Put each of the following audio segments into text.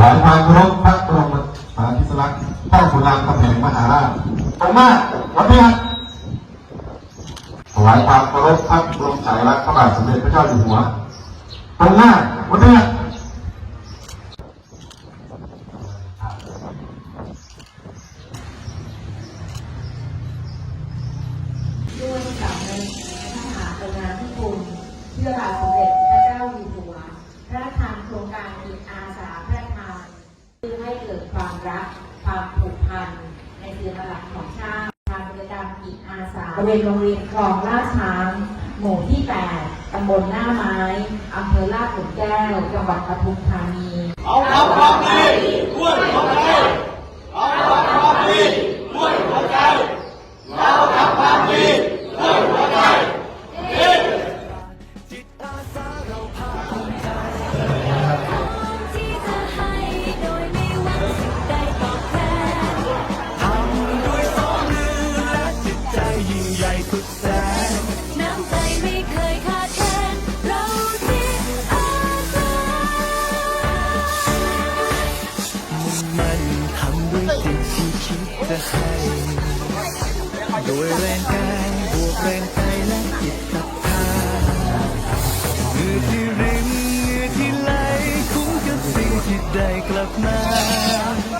วายความเคารพพระบรมสารีสลักษณ์พ่อขุนรามคำแหงมหาราชตรงหน้าวันนี้ครับถวายความเคารพพระบรมฉายาลักษณ์พระบาทสมเด็จพระเจ้าอยู่หัวตรงหน้าวันนี้ครับด้วยสำนึกพระมหากรุณาธิคุณที่พราทสมเด็จ พื่อให้เกิดความรักความผูกพันในเรือหลักของชาติทางกิจกรรมจิตอาสาบริเวณโรงเรียนคลองลาดช้างหมู่ที่ 8 ตำบลหน้าไม้ อำเภอลาดหลุมแก้ว จังหวัดปทุมธานีเอาทำความดีด้ จะให้โดยแรงกายบวกแรงใจและจิตศรัทธาเหงื่อที่ริมเหงื่อที่ไหลคุ้มกับสิ่งที่ได้กลับมา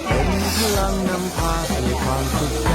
เป็นพลังนำพาสู่ความสุขใจ